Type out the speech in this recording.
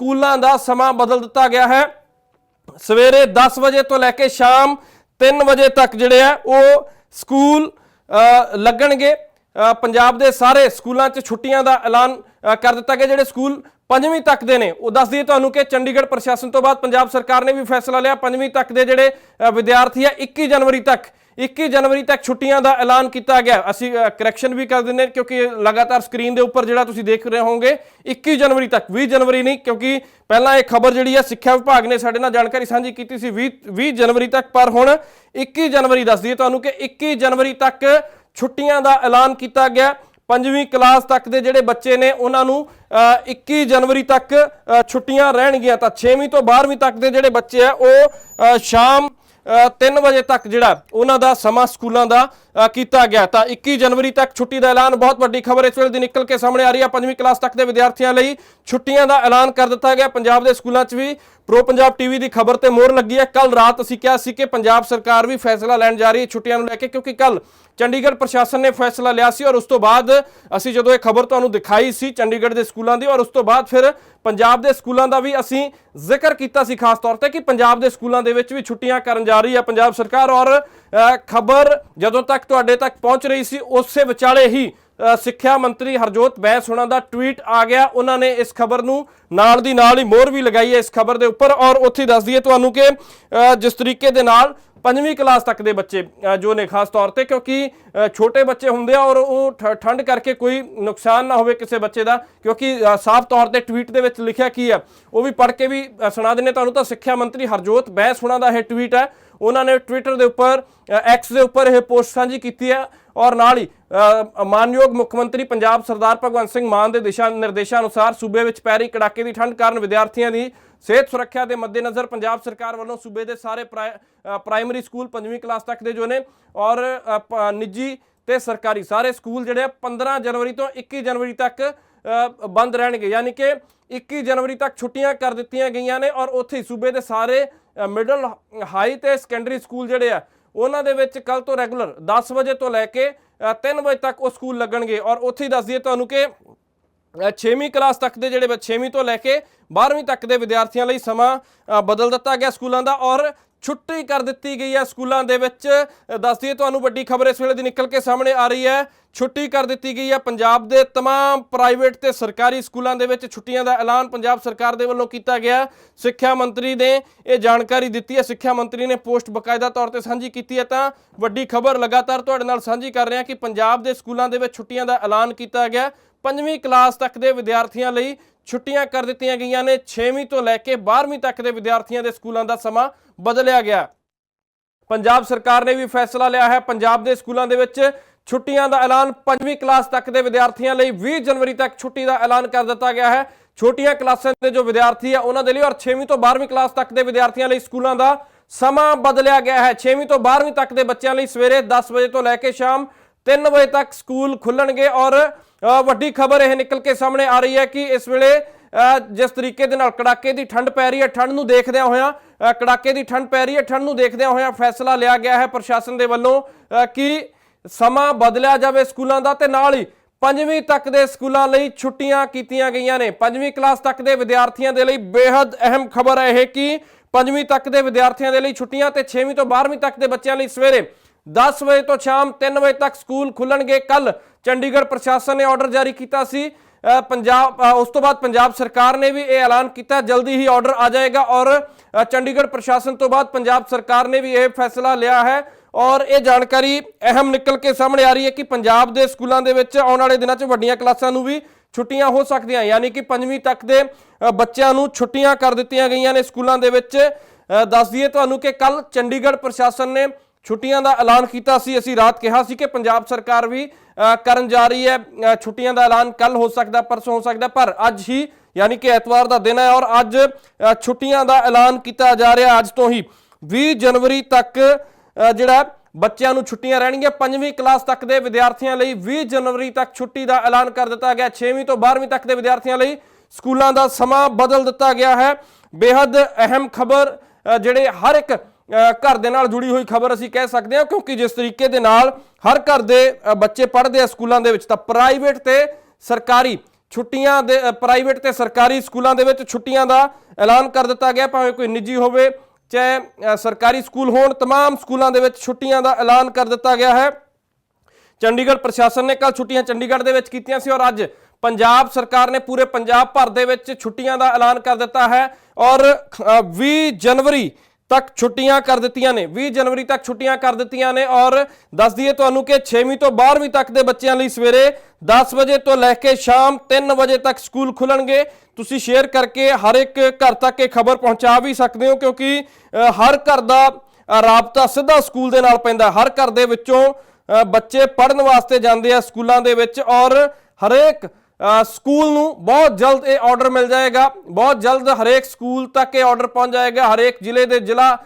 ਸਕੂਲਾਂ ਦਾ ਸਮਾਂ ਬਦਲ ਦਿੱਤਾ ਗਿਆ ਹੈ। ਸਵੇਰੇ 10 ਵਜੇ ਤੋਂ ਲੈ ਕੇ ਸ਼ਾਮ 3 ਵਜੇ ਤੱਕ ਜਿਹੜੇ ਆ, ਉਹ ਸਕੂਲ ਲੱਗਣਗੇ। ਪੰਜਾਬ ਦੇ ਸਾਰੇ ਸਕੂਲਾਂ 'ਚ ਛੁੱਟੀਆਂ ਦਾ ਐਲਾਨ ਕਰ ਦਿੱਤਾ ਗਿਆ। ਜਿਹੜੇ ਸਕੂਲ ਪੰਜਵੀਂ ਤੱਕ ਦੇ ਨੇ, ਉਹ ਦੱਸ ਦਈਏ ਤੁਹਾਨੂੰ ਕਿ ਚੰਡੀਗੜ੍ਹ ਪ੍ਰਸ਼ਾਸਨ ਤੋਂ ਬਾਅਦ ਪੰਜਾਬ ਸਰਕਾਰ ਨੇ ਵੀ ਫੈਸਲਾ ਲਿਆ। ਪੰਜਵੀਂ ਤੱਕ ਦੇ ਜਿਹੜੇ ਵਿਦਿਆਰਥੀ ਆ 21 ਜਨਵਰੀ ਤੱਕ 21 ਜਨਵਰੀ ਤੱਕ ਛੁੱਟੀਆਂ ਦਾ ਐਲਾਨ ਕੀਤਾ ਗਿਆ। ਅਸੀਂ ਕਰੈਕਸ਼ਨ ਵੀ ਕਰ ਦਿੰਦੇ ਕਿਉਂਕਿ ਲਗਾਤਾਰ ਸਕਰੀਨ ਦੇ ਉੱਪਰ ਜਿਹੜਾ ਤੁਸੀਂ ਦੇਖ ਰਹੇ ਹੋਵੋਗੇ 21 ਜਨਵਰੀ ਤੱਕ 20 ਜਨਵਰੀ ਨਹੀਂ ਕਿਉਂਕਿ ਪਹਿਲਾਂ ਇਹ ਖਬਰ ਜਿਹੜੀ ਹੈ ਸਿੱਖਿਆ ਵਿਭਾਗ ਨੇ ਸਾਡੇ ਨਾਲ ਜਾਣਕਾਰੀ ਸਾਂਝੀ ਕੀਤੀ ਸੀ। 20 20 ਜਨਵਰੀ ਤੱਕ ਪਰ ਹੁਣ 21 ਜਨਵਰੀ ਦੱਸ ਦਈਏ ਤੁਹਾਨੂੰ ਕਿ 21 ਜਨਵਰੀ ਤੱਕ ਛੁੱਟੀਆਂ ਦਾ ਐਲਾਨ ਕੀਤਾ ਗਿਆ। ਪੰਜਵੀਂ ਕਲਾਸ ਤੱਕ ਦੇ ਜਿਹੜੇ ਬੱਚੇ ਨੇ ਉਹਨਾਂ ਨੂੰ ਅ, 21 ਜਨਵਰੀ ਤੱਕ ਛੁੱਟੀਆਂ ਰਹਿਣਗੀਆਂ। ਤਾਂ 6ਵੀਂ ਤੋਂ 12ਵੀਂ ਤੱਕ ਦੇ ਜਿਹੜੇ ਬੱਚੇ ਆ ਉਹ ਸ਼ਾਮ 3 ਵਜੇ ਤੱਕ ਜਿਹੜਾ ਉਹਨਾਂ ਦਾ ਸਮਾਂ ਸਕੂਲਾਂ ਦਾ ਕੀਤਾ ਗਿਆ। ਤਾਂ 21 ਜਨਵਰੀ ਤੱਕ ਛੁੱਟੀ ਦਾ ਐਲਾਨ, ਬਹੁਤ ਵੱਡੀ ਖਬਰ ਇਸ ਵੇਲੇ ਦੀ ਨਿਕਲ ਕੇ ਸਾਹਮਣੇ ਆ ਰਹੀ ਹੈ। ਪੰਜਵੀਂ ਕਲਾਸ ਤੱਕ ਦੇ ਵਿਦਿਆਰਥੀਆਂ ਲਈ ਛੁੱਟੀਆਂ ਦਾ ਐਲਾਨ ਕਰ ਦਿੱਤਾ ਗਿਆ। ਪੰਜਾਬ ਦੇ ਸਕੂਲਾਂ 'ਚ ਵੀ ਪ੍ਰੋ ਪੰਜਾਬ ਟੀਵੀ ਦੀ ਖਬਰ ਤੇ ਮੋਹਰ ਲੱਗੀ ਹੈ। ਕੱਲ ਰਾਤ ਅਸੀਂ ਕਿਹਾ ਸੀ ਕਿ ਪੰਜਾਬ ਸਰਕਾਰ ਵੀ ਫੈਸਲਾ ਲੈਣ ਜਾ ਰਹੀ ਹੈ ਛੁੱਟੀਆਂ ਨੂੰ ਲੈ ਕੇ, ਕਿਉਂਕਿ ਕੱਲ ਚੰਡੀਗੜ੍ਹ ਪ੍ਰਸ਼ਾਸਨ ਨੇ ਫੈਸਲਾ ਲਿਆ ਸੀ ਔਰ ਉਸ ਤੋਂ ਬਾਅਦ ਅਸੀਂ ਜਦੋਂ ਇਹ ਖਬਰ ਤੁਹਾਨੂੰ ਦਿਖਾਈ ਸੀ ਚੰਡੀਗੜ੍ਹ ਦੇ ਸਕੂਲਾਂ ਦੀ, ਔਰ ਉਸ ਤੋਂ ਬਾਅਦ ਫਿਰ ਪੰਜਾਬ ਦੇ ਸਕੂਲਾਂ ਦਾ ਵੀ ਅਸੀਂ ਜ਼ਿਕਰ ਕੀਤਾ ਸੀ ਖਾਸ ਤੌਰ ਤੇ ਕਿ ਪੰਜਾਬ ਦੇ ਸਕੂਲਾਂ ਦੇ ਵਿੱਚ ਵੀ ਛੁੱਟੀਆਂ ਕਰਨ ਜਾ ਰਹੀ ਹੈ ਪੰਜਾਬ ਸਰਕਾਰ। ਔਰ ਖਬਰ ਜਦੋਂ ਤੱਕ ਤੁਹਾਡੇ ਤੱਕ ਪਹੁੰਚ ਰਹੀ ਸੀ, ਉਸੇ ਵਿਚਾਲੇ ਹੀ ਸਿੱਖਿਆ ਮੰਤਰੀ ਹਰਜੋਤ ਬੈਂਸ ਹੋਣਾ ਦਾ ਟਵੀਟ ਆ ਗਿਆ। ਉਹਨਾਂ ਨੇ ਇਸ ਖਬਰ ਨੂੰ ਨਾਲ ਦੀ ਨਾਲ ਹੀ ਮੋਹਰ ਵੀ ਲਗਾਈ ਹੈ ਇਸ ਖਬਰ ਦੇ ਉੱਪਰ ਔਰ ਉੱਥੇ ਹੀ ਦੱਸ ਦਈਏ ਤੁਹਾਨੂੰ ਕਿ ਜਿਸ ਤਰੀਕੇ ਦੇ ਨਾਲ ਪੰਜਵੀਂ ਕਲਾਸ ਤੱਕ ਦੇ ਬੱਚੇ ਜੋ ਨੇ ਖਾਸ ਤੌਰ ਤੇ ਕਿਉਂਕਿ ਛੋਟੇ ਬੱਚੇ ਹੁੰਦੇ ਆ ਔਰ ਉਹ ਠ- ਠੰਡ ਕਰਕੇ ਕੋਈ ਨੁਕਸਾਨ ਨਾ ਹੋਵੇ ਕਿਸੇ ਬੱਚੇ ਦਾ ਕਿਉਂਕਿ ਸਾਫ਼ ਤੌਰ ਤੇ ਟਵੀਟ ਦੇ ਵਿੱਚ ਲਿਖਿਆ ਕੀ ਹੈ, ਉਹ ਵੀ ਪੜ੍ਹ ਕੇ ਵੀ ਸੁਣਾ ਦਿੰਨੇ ਤੁਹਾਨੂੰ ਤਾਂ ਸਿੱਖਿਆ ਮੰਤਰੀ ਹਰਜੋਤ ਬੈਂਸ ਹੋਣਾ ਦਾ ਇਹ ਟਵੀਟ ਹੈ। ਉਹਨਾਂ ਨੇ ਟਵਿੱਟਰ ਦੇ ਉੱਪਰ ਐਕਸ ਦੇ ਉੱਪਰ ਇਹ ਪੋਸਟ ਸਾਂਝੀ ਕੀਤੀ ਹੈ। ਔਰ ਨਾਲ ਹੀ ਮਾਨਯੋਗ ਮੁੱਖ ਮੰਤਰੀ ਪੰਜਾਬ ਸਰਦਾਰ ਭਗਵੰਤ ਸਿੰਘ ਮਾਨ ਦੇ ਦਿਸ਼ਾ ਨਿਰਦੇਸ਼ਾਂ ਅਨੁਸਾਰ ਸੂਬੇ ਵਿੱਚ ਪੈ ਰਹੀ ਕੜਾਕੇ ਦੀ ਠੰਡ ਕਾਰਨ ਵਿਦਿਆਰਥੀਆਂ ਦੀ ਸਿਹਤ ਸੁਰੱਖਿਆ ਦੇ ਮੱਦੇਨਜ਼ਰ ਪੰਜਾਬ ਸਰਕਾਰ ਵੱਲੋਂ ਸੂਬੇ ਦੇ ਸਾਰੇ ਪ੍ਰਾਇ- ਪ੍ਰਾਇਮਰੀ ਸਕੂਲ ਪੰਜਵੀਂ ਕਲਾਸ ਤੱਕ ਦੇ ਜੋ ਨੇ ਔਰ ਨਿੱਜੀ ਤੇ ਸਰਕਾਰੀ ਸਾਰੇ ਸਕੂਲ ਜਿਹੜੇ ਆ 15 ਜਨਵਰੀ ਤੋਂ 21 ਜਨਵਰੀ ਤੱਕ ਬੰਦ ਰਹਿਣਗੇ। ਯਾਨੀ ਕਿ 21 ਜਨਵਰੀ ਤੱਕ ਛੁੱਟੀਆਂ ਕਰ ਦਿੱਤੀਆਂ ਗਈਆਂ ਨੇ ਔਰ ਉੱਥੇ ਹੀ ਸੂਬੇ ਦੇ ਸਾਰੇ ਮਿਡਲ ਹਾਈ ਤੇ ਸੈਕੰਡਰੀ ਸਕੂਲ ਜਿਹੜੇ ਆ, ਉਹਨਾਂ ਦੇ ਵਿੱਚ ਕੱਲ ਤੋਂ ਰੈਗੂਲਰ 10 ਵਜੇ ਤੋਂ ਲੈ ਕੇ 3 ਵਜੇ ਤੱਕ ਉਹ ਸਕੂਲ ਲੱਗਣਗੇ। ਔਰ ਉੱਥੇ ਹੀ ਦੱਸ ਦਈਏ ਤੁਹਾਨੂੰ ਕਿ 6ਵੀਂ ਕਲਾਸ ਤੱਕ ਦੇ ਜਿਹੜੇ 6ਵੀਂ ਤੋਂ ਲੈ ਕੇ 12ਵੀਂ ਤੱਕ ਦੇ ਵਿਦਿਆਰਥੀਆਂ ਲਈ ਸਮਾਂ ਬਦਲ ਦਿੱਤਾ ਗਿਆ ਸਕੂਲਾਂ ਦਾ। ਔਰ ਛੁੱਟੀ ਕਰ ਦਿੱਤੀ ਗਈ ਹੈ ਸਕੂਲਾਂ ਦੇ ਵਿੱਚ ਅ, ਦੱਸ ਦਈਏ ਤੁਹਾਨੂੰ ਵੱਡੀ ਖਬਰ ਇਸ ਵੇਲੇ ਦੀ ਨਿਕਲ ਕੇ ਸਾਹਮਣੇ ਆ ਰਹੀ ਹੈ ਛੁੱਟੀ ਕਰ ਦਿੱਤੀ ਗਈ ਹੈ ਪੰਜਾਬ ਦੇ तमाम ਪ੍ਰਾਈਵੇਟ ਤੇ ਸਰਕਾਰੀ ਸਕੂਲਾਂ ਦੇ ਵਿੱਚ ਛੁੱਟੀਆਂ ਦਾ ਐਲਾਨ ਪੰਜਾਬ ਸਰਕਾਰ ਦੇ ਵੱਲੋਂ ਕੀਤਾ ਗਿਆ ਸਿੱਖਿਆ ਮੰਤਰੀ ਨੇ ਇਹ ਜਾਣਕਾਰੀ ਦਿੱਤੀ ਹੈ ਸਿੱਖਿਆ ਮੰਤਰੀ ਨੇ ਪੋਸਟ ਬਕਾਇਦਾ ਤੌਰ ਤੇ ਸਾਂਝੀ ਕੀਤੀ ਹੈ ਤਾਂ ਵੱਡੀ ਖਬਰ ਲਗਾਤਾਰ ਤੁਹਾਡੇ ਨਾਲ ਸਾਂਝੀ ਕਰ ਰਹੇ ਹਾਂ ਕਿ ਪੰਜਾਬ ਦੇ ਸਕੂਲਾਂ ਦੇ ਵਿੱਚ ਛੁੱਟੀਆਂ ਦਾ ਐਲਾਨ ਕੀਤਾ ਗਿਆ ਪੰਜਵੀਂ ਕਲਾਸ ਤੱਕ ਦੇ ਵਿਦਿਆਰਥੀਆਂ ਲਈ ਛੁੱਟੀਆਂ ਕਰ ਦਿੱਤੀਆਂ ਗਈਆਂ ਨੇ। 6ਵੀਂ ਤੋਂ ਲੈ ਕੇ 12ਵੀਂ ਤੱਕ ਦੇ ਵਿਦਿਆਰਥੀਆਂ ਦੇ ਸਕੂਲਾਂ ਦਾ ਸਮਾਂ ਬਦਲਿਆ ਗਿਆ। ਪੰਜਾਬ ਸਰਕਾਰ ਨੇ ਵੀ ਫੈਸਲਾ ਲਿਆ ਹੈ, ਪੰਜਾਬ ਦੇ ਸਕੂਲਾਂ ਦੇ ਵਿੱਚ ਛੁੱਟੀਆਂ ਦਾ ਐਲਾਨ ਪੰਜਵੀਂ ਕਲਾਸ ਤੱਕ ਦੇ ਵਿਦਿਆਰਥੀਆਂ ਲਈ 20 ਜਨਵਰੀ ਤੱਕ ਛੁੱਟੀ ਦਾ ਐਲਾਨ ਕਰ ਦਿੱਤਾ ਗਿਆ ਹੈ। ਛੋਟੀਆਂ ਕਲਾਸਾਂ ਦੇ ਜੋ ਵਿਦਿਆਰਥੀ ਆ, ਉਹਨਾਂ ਦੇ ਲਈ ਔਰ 6ਵੀਂ ਤੋਂ 12ਵੀਂ ਕਲਾਸ ਤੱਕ ਦੇ ਵਿਦਿਆਰਥੀਆਂ ਲਈ ਸਕੂਲਾਂ ਦਾ ਸਮਾਂ ਬਦਲਿਆ ਗਿਆ ਹੈ। 6ਵੀਂ ਤੋਂ 12ਵੀਂ ਤੱਕ ਦੇ ਬੱਚਿਆਂ ਲਈ ਸਵੇਰੇ 10 ਵਜੇ ਤੋਂ ਲੈ ਕੇ ਸ਼ਾਮ 3 ਵਜੇ ਤੱਕ ਸਕੂਲ ਖੁੱਲਣਗੇ ਔਰ ਵੱਡੀ ਖਬਰ ਇਹ ਨਿਕਲ ਕੇ ਸਾਹਮਣੇ ਆ ਰਹੀ ਹੈ ਕਿ ਇਸ ਵੇਲੇ ਜਿਸ ਤਰੀਕੇ ਦੇ ਨਾਲ ਕੜਾਕੇ ਦੀ ਠੰਡ ਪੈ ਰਹੀ ਹੈ, ਠੰਡ ਨੂੰ ਦੇਖਦਿਆਂ ਹੋਇਆਂ ਕੜਾਕੇ ਦੀ ਠੰਡ ਪੈ ਰਹੀ ਹੈ, ਠੰਡ ਨੂੰ ਦੇਖਦਿਆਂ ਹੋਇਆਂ ਫੈਸਲਾ ਲਿਆ ਗਿਆ ਹੈ ਪ੍ਰਸ਼ਾਸਨ ਦੇ ਵੱਲੋਂ ਕਿ ਸਮਾਂ ਬਦਲਿਆ ਜਾਵੇ ਸਕੂਲਾਂ ਦਾ ਤੇ ਨਾਲ ਹੀ ਪੰਜਵੀਂ ਤੱਕ ਦੇ ਸਕੂਲਾਂ ਲਈ ਛੁੱਟੀਆਂ ਕੀਤੀਆਂ ਗਈਆਂ ਨੇ। ਪੰਜਵੀਂ ਕਲਾਸ ਤੱਕ ਦੇ ਵਿਦਿਆਰਥੀਆਂ ਦੇ ਲਈ ਬੇहद ਅਹਿਮ ਖਬਰ ਹੈ ਇਹ ਕਿ ਪੰਜਵੀਂ ਤੱਕ ਦੇ ਵਿਦਿਆਰਥੀਆਂ ਦੇ ਲਈ ਛੁੱਟੀਆਂ ਤੇ 6ਵੀਂ ਤੋਂ 12ਵੀਂ ਤੱਕ ਦੇ ਬੱਚਿਆਂ ਲਈ ਸਵੇਰੇ 10 ਵਜੇ ਤੋਂ ਸ਼ਾਮ 3 ਵਜੇ ਤੱਕ ਸਕੂਲ ਖੁੱਲਣਗੇ। ਕੱਲ ਚੰਡੀਗੜ੍ਹ ਪ੍ਰਸ਼ਾਸਨ ਨੇ ਆਰਡਰ ਜਾਰੀ ਕੀਤਾ ਸੀ। ਪੰਜਾਬ ਉਸ ਤੋਂ ਬਾਅਦ ਪੰਜਾਬ ਸਰਕਾਰ ਨੇ ਵੀ ਇਹ ਐਲਾਨ ਕੀਤਾ। ਜਲਦੀ ਹੀ ਆਰਡਰ ਆ ਜਾਏਗਾ ਔਰ ਚੰਡੀਗੜ੍ਹ ਪ੍ਰਸ਼ਾਸਨ ਤੋਂ ਬਾਅਦ ਪੰਜਾਬ ਸਰਕਾਰ ਨੇ ਵੀ ਇਹ ਫੈਸਲਾ ਲਿਆ ਹੈ। ਔਰ ਇਹ ਜਾਣਕਾਰੀ ਅਹਿਮ ਨਿਕਲ ਕੇ ਸਾਹਮਣੇ ਆ ਰਹੀ ਹੈ ਕਿ ਪੰਜਾਬ ਦੇ ਸਕੂਲਾਂ ਦੇ ਵਿੱਚ ਆਉਣ ਵਾਲੇ ਦਿਨਾਂ 'ਚ ਵੱਡੀਆਂ ਕਲਾਸਾਂ ਨੂੰ ਵੀ ਛੁੱਟੀਆਂ ਹੋ ਸਕਦੀਆਂ। ਯਾਨੀ ਕਿ ਪੰਜਵੀਂ ਤੱਕ ਦੇ ਬੱਚਿਆਂ ਨੂੰ ਛੁੱਟੀਆਂ ਕਰ ਦਿੱਤੀਆਂ ਗਈਆਂ ਨੇ ਸਕੂਲਾਂ ਦੇ ਵਿੱਚ। ਅ, ਦੱਸ ਦਈਏ ਤੁਹਾਨੂੰ ਕਿ ਕੱਲ ਚੰਡੀਗੜ੍ਹ ਪ੍ਰਸ਼ਾਸਨ ਨੇ ਛੁੱਟੀਆਂ ਦਾ ਐਲਾਨ ਕੀਤਾ ਸੀ। ਅਸੀਂ ਰਾਤ ਕਿਹਾ ਸੀ ਕਿ ਪੰਜਾਬ ਸਰਕਾਰ ਵੀ ਕਰਨ ਜਾ ਰਹੀ ਹੈ। ਛੁੱਟੀਆਂ ਦਾ ਐਲਾਨ ਕੱਲ ਹੋ ਸਕਦਾ, ਪਰਸੋਂ ਹੋ ਸਕਦਾ, ਪਰ ਅੱਜ ਹੀ ਯਾਨੀ ਕਿ ਐਤਵਾਰ ਦਾ ਦਿਨ ਹੈ ਔਰ ਅੱਜ ਛੁੱਟੀਆਂ ਦਾ ਐਲਾਨ ਕੀਤਾ ਜਾ ਰਿਹਾ ਅੱਜ ਤੋਂ ਹੀ। 20 ਜਨਵਰੀ ਤੱਕ ਜਿਹੜਾ ਬੱਚਿਆਂ ਨੂੰ ਛੁੱਟੀਆਂ ਰਹਿਣਗੀਆਂ, ਪੰਜਵੀਂ ਕਲਾਸ ਤੱਕ ਦੇ ਵਿਦਿਆਰਥੀਆਂ ਲਈ 20 ਜਨਵਰੀ ਤੱਕ ਛੁੱਟੀ ਦਾ ਐਲਾਨ ਕਰ ਦਿੱਤਾ ਗਿਆ। 6ਵੀਂ ਤੋਂ 12ਵੀਂ ਤੱਕ ਦੇ ਵਿਦਿਆਰਥੀਆਂ ਲਈ ਸਕੂਲਾਂ ਦਾ ਸਮਾਂ ਬਦਲ ਦਿੱਤਾ ਗਿਆ ਹੈ। ਬੇहद ਅਹਿਮ ਖਬਰ ਜਿਹੜੇ ਹਰ ਇੱਕ ਘਰ ਦੇ ਨਾਲ ਜੁੜੀ ਹੋਈ ਖਬਰ ਅਸੀਂ ਕਹਿ ਸਕਦੇ ਹਾਂ ਕਿਉਂਕਿ ਜਿਸ ਤਰੀਕੇ ਦੇ ਨਾਲ ਹਰ ਘਰ ਦੇ ਅ, ਬੱਚੇ ਪੜ੍ਹਦੇ ਆ ਸਕੂਲਾਂ ਦੇ ਵਿੱਚ ਤਾਂ ਪ੍ਰਾਈਵੇਟ ਤੇ ਸਰਕਾਰੀ ਛੁੱਟੀਆਂ ਦੇ ਪ੍ਰਾਈਵੇਟ ਤੇ ਸਰਕਾਰੀ ਸਕੂਲਾਂ ਦੇ ਵਿੱਚ ਛੁੱਟੀਆਂ ਦਾ ਐਲਾਨ ਕਰ ਦਿੱਤਾ ਗਿਆ ਭਾਵੇਂ ਕੋਈ ਨਿੱਜੀ ਹੋਵੇ ਚਾਹੇ ਅ, ਸਰਕਾਰੀ ਸਕੂਲ ਹੋਣ तमाम ਸਕੂਲਾਂ ਦੇ ਵਿੱਚ ਛੁੱਟੀਆਂ ਦਾ ਐਲਾਨ ਕਰ ਦਿੱਤਾ ਗਿਆ ਹੈ ਚੰਡੀਗੜ੍ਹ ਪ੍ਰਸ਼ਾਸਨ ਨੇ ਕੱਲ ਛੁੱਟੀਆਂ ਚੰਡੀਗੜ੍ਹ ਦੇ ਵਿੱਚ ਕੀਤੀਆਂ ਸੀ ਔਰ ਅੱਜ ਪੰਜਾਬ ਸਰਕਾਰ ਨੇ ਪੂਰੇ ਪੰਜਾਬ ਭਰ ਦੇ ਵਿੱਚ ਛੁੱਟੀਆਂ ਦਾ ਐਲਾਨ ਕਰ ਦਿੱਤਾ ਹੈ ਔਰ ਅ, 20 ਜਨਵਰੀ ਤੱਕ ਛੁੱਟੀਆਂ ਕਰ ਦਿੱਤੀਆਂ ਨੇ। 20 ਜਨਵਰੀ ਤੱਕ ਛੁੱਟੀਆਂ ਕਰ ਦਿੱਤੀਆਂ ਨੇ ਔਰ ਦੱਸ ਦਈਏ ਤੁਹਾਨੂੰ ਕਿ 6ਵੀਂ ਤੋਂ 12ਵੀਂ ਤੱਕ ਦੇ ਬੱਚਿਆਂ ਲਈ ਸਵੇਰੇ 10 ਵਜੇ ਤੋਂ ਲੈ ਕੇ ਸ਼ਾਮ 3 ਵਜੇ ਤੱਕ ਸਕੂਲ ਖੁੱਲਣਗੇ। ਤੁਸੀਂ ਸ਼ੇਅਰ ਕਰਕੇ ਹਰ ਇੱਕ ਘਰ ਤੱਕ ਇਹ ਖਬਰ ਪਹੁੰਚਾ ਵੀ ਸਕਦੇ ਹੋ ਕਿਉਂਕਿ ਹਰ ਘਰ ਦਾ ਰਾਬਤਾ ਸਿੱਧਾ ਸਕੂਲ ਦੇ ਨਾਲ ਪੈਂਦਾ। ਹਰ ਘਰ ਦੇ ਵਿੱਚੋਂ ਬੱਚੇ ਪੜ੍ਹਨ ਵਾਸਤੇ ਜਾਂਦੇ ਆ ਸਕੂਲਾਂ ਦੇ ਵਿੱਚ ਔਰ ਹਰੇਕ ਸਕੂਲ ਨੂੰ ਬਹੁਤ ਜਲਦ ਇਹ ਆਰਡਰ ਮਿਲ ਜਾਏਗਾ। ਬਹੁਤ ਜਲਦ ਹਰੇਕ ਸਕੂਲ ਤੱਕ ਇਹ ਆਰਡਰ ਪਹੁੰਚ ਜਾਏਗਾ। ਹਰੇਕ ਜ਼ਿਲ੍ਹੇ ਦੇ ਜ਼ਿਲ੍ਹਾ